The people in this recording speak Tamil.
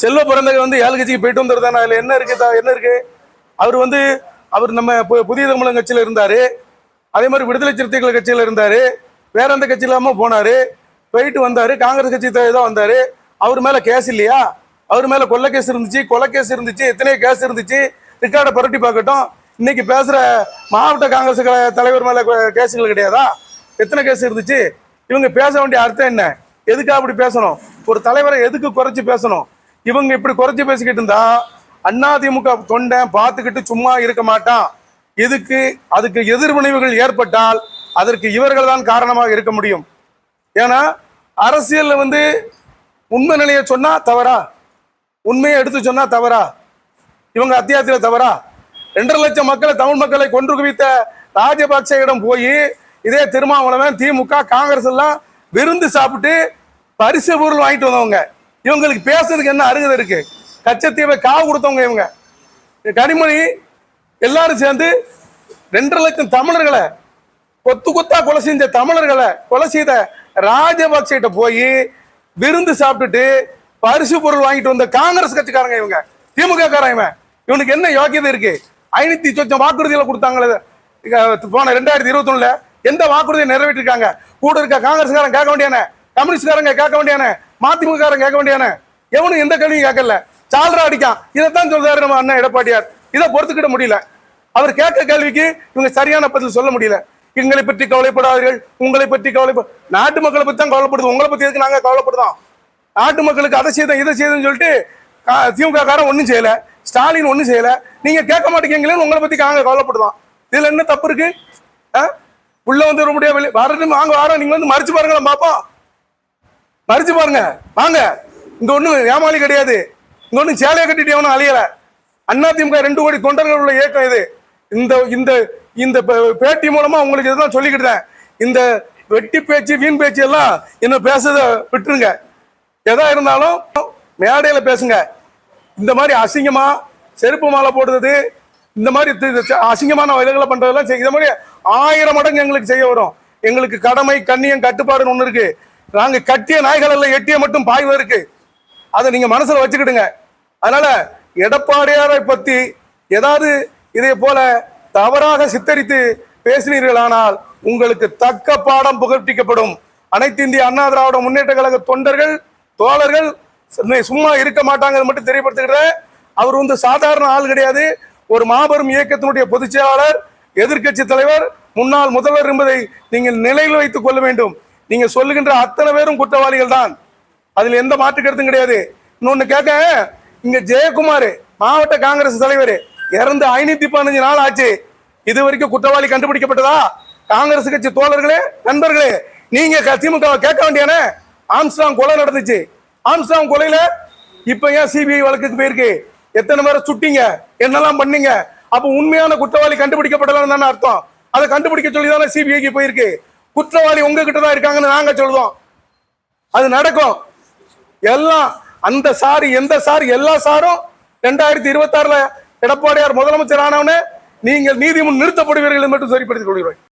செல்வ பிறந்தகை வந்து ஏழு கட்சிக்கு போயிட்டு வந்துரு அதில் என்ன இருக்கு என்ன இருக்கு? அவர் வந்து அவர் நம்ம பு- புதிய தமிழகம் கட்சியில் இருந்தார். அதே மாதிரி விடுதலை சிறுத்தைகள் கட்சியில் இருந்தார். வேற எந்த கட்சி இல்லாமல் போனாரு. போயிட்டு வந்தார். காங்கிரஸ் கட்சி தான் வந்தார். அவர் மேலே கேஸ் இல்லையா? அவர் மேலே கொலை கேஸ் இருந்துச்சு. கொலை கேஸ் இருந்துச்சு. எத்தனையோ கேஸ் இருந்துச்சு. ரிக்கார்டை புரட்டி பார்க்கட்டும். இன்னைக்கு பேசுகிற மாவட்ட காங்கிரஸ் தலைவர் மேலே கேஸுகள் கிடையாதா? எத்தனை கேஸ் இருந்துச்சு? இவங்க பேச வேண்டிய அர்த்தம் என்ன? எதுக்காக அப்படி பேசணும்? ஒரு தலைவரை எதுக்கு குறைச்சி பேசணும்? இவங்க இப்படி குறைச்சி பேசிக்கிட்டு இருந்தா அதிமுக தொண்டை பார்த்துக்கிட்டு சும்மா இருக்க மாட்டான். இதுக்கு அதுக்கு எதிர்விளைவுகள் ஏற்பட்டால் அதற்கு இவர்கள் தான் காரணமாக இருக்க முடியும். ஏன்னா அரசியல்ல வந்து உண்மை நிலையை சொன்னா தவறா? உண்மையை எடுத்து சொன்னா தவறா? இவங்க அத்தியாயத்தில் தவறா? ரெண்டரை லட்சம் மக்களை தமிழ் மக்களை கொன்று குவித்த ராஜபக்சேயிடம் போய் இதே திருமாவளவன் திமுக காங்கிரஸ் எல்லாம் விருந்து சாப்பிட்டு பரிசு பொருள் வாங்கிட்டு வந்தவங்க. இவங்களுக்கு பேசுறதுக்கு என்ன அருகதை இருக்கு? கச்சத்தீவை காவு கொடுத்தவங்க இவங்க. கனிமொழி எல்லாரும் சேர்ந்து ரெண்டரை லட்சம் தமிழர்களை கொத்து கொத்தா கொலை செஞ்ச தமிழர்களை கொலை செய்த ராஜபக்சிட்ட போய் விருந்து சாப்பிட்டுட்டு பரிசு பொருள் வாங்கிட்டு வந்த காங்கிரஸ் கட்சிக்காரங்க இவங்க. திமுக காரங்க இவன். இவனுக்கு என்ன யோக்கியதை இருக்கு? ஐநூத்தி சொச்சம் வாக்குறுதியில கொடுத்தாங்களே. போன ரெண்டாயிரத்தி இருபத்தி எந்த வாக்குறுதியை நிறைவேற்றிருக்காங்க? கூட இருக்க காங்கிரஸ்காரன் கேட்க வேண்டியானே கம்யூனிஸ்ட்காரங்க கேட்க வேண்டியானே மதிமுக கேட்க வேண்டியானே எவனும் எந்த கேள்வியும் கேட்கல. சால்ரா அடிக்கான். இதைத்தான் சொல்றாரு நம்ம அண்ணன் எடப்பாடியார். இதை பொறுத்துக்கிட முடியல. அவர் கேட்க கேள்விக்கு இவங்க சரியான பதில் சொல்ல முடியல. எங்களை பற்றி கவலைப்படாதீர்கள். உங்களை பற்றி கவலைப்பட நாட்டு மக்களை பற்றி தான் கவலைப்படுது. உங்களை பற்றி எதுக்கு நாங்கள் கவலைப்படுதோம் நாட்டு மக்களுக்கு அதை செய்தோம் இதை செய்தோம்னு சொல்லிட்டு திமுக காரன் ஒன்றும் செய்யல. ஸ்டாலின் ஒன்றும் செய்யலை. நீங்க கேட்க மாட்டேங்கிறீங்களேன்னு உங்களை பத்தி நாங்க கவலைப்படுவோம் இதில் என்ன தப்பு இருக்கு? ஆ? உள்ள வந்து வர முடியாது வெளியே வரட்டும் வாங்க வாரம். நீங்கள் வந்து மறைச்சு பாருங்களேன் பார்ப்போம் பறிச்சு பாருங்க. வாங்க. இங்க ஒன்றும் ஏமாளி கிடையாது. இங்க ஒன்றும் சேலையை கட்டிட்டு எவனும் அண்ணா அதிமுக ரெண்டு கோடி தொண்டர்கள் உள்ள இயக்கம் இது. இந்த இந்த இந்த பே- பேட்டி மூலமா உங்களுக்கு இதுதான் சொல்லிக்கிட்டேன் இந்த வெட்டி பேச்சு வீண் பேச்சு எல்லாம் இன்னும் பேசுறத விட்டுருங்க. எதா இருந்தாலும் மேடையில பேசுங்க. இந்த மாதிரி அசிங்கமா செருப்பு மாலை போடுறது இந்த மாதிரி அசிங்கமான வயல்களை பண்றதெல்லாம் இந்த மாதிரி ஆயிரம் மடங்கு எங்களுக்கு செய்ய வரும். எங்களுக்கு கடமை கண்ணியம் கட்டுப்பாடுன்னு ஒன்று இருக்கு. நாங்க கட்டிய நாய்கள் அல்ல எட்டிய மட்டும் பாய்வு இருக்கு. அதை நீங்க மனசுல வச்சுக்கிடுங்க. அதனால எடப்பாடியாரை பத்தி ஏதாவது இதே போல தவறாக சித்தரித்து பேசினீர்களானால் உங்களுக்கு தக்க பாடம் புகட்டிக்கப்படும். அனைத்து இந்திய அண்ணா திராவிட முன்னேற்ற கழக தொண்டர்கள் தோழர்கள் சும்மா- சும்மா இருக்க மாட்டாங்க மட்டும் தெரியப்படுத்துகிறேன் அவர் வந்து சாதாரண ஆள் கிடையாது. ஒரு மாபெரும் இயக்கத்தினுடைய பொதுச் செயலாளர் எதிர்க்கட்சி தலைவர் முன்னாள் முதல்வர் என்பதை நீங்கள் நிலையில் வைத்துக் கொள்ள வேண்டும். நீங்க சொல்லுகின்ற அத்தனை பேரும் குற்றவாளிகள் தான் அதுல எந்த மாற்று கருத்தும் கிடையாது. இன்னொன்னு கேட்க இங்க ஜெயக்குமார் மாவட்ட காங்கிரஸ் தலைவர் இறந்து ஐநூத்தி பதினஞ்சு நாள் ஆச்சு. இது வரைக்கும் குற்றவாளி கண்டுபிடிக்கப்பட்டதா? காங்கிரஸ் கட்சி தோழர்களே நண்பர்களே நீங்க க- திமுக கேட்க வேண்டியானே ஆம்ஸ்டாங் கொலை நடந்துச்சு. ஆம்ஸ்டாங் கொலையில இப்ப ஏன் சிபிஐ வழக்குக்கு போயிருக்கு? எத்தனை பேரை சுட்டீங்க? என்னெல்லாம் பண்ணீங்க? அப்ப உண்மையான குற்றவாளி கண்டுபிடிக்கப்படலாம் தானே அர்த்தம். அதை கண்டுபிடிக்க சொல்லி தானே சிபிஐக்கு போயிருக்கு. குற்றவாளி உங்ககிட்ட தான் இருக்காங்கன்னு நாங்க சொல்லுவோம். அது நடக்கும். எல்லாம் அந்த சார் எந்த சார் எல்லா சாரும் ரெண்டாயிரத்தி இருபத்தி ஆறுல எடப்பாடியார் முதலமைச்சர் ஆனவனே நீங்கள் நீதிமுன் நிறுத்தப்படுவீர்கள் என்று மட்டும் சரிப்படுத்திக் கொள்கிறோம்.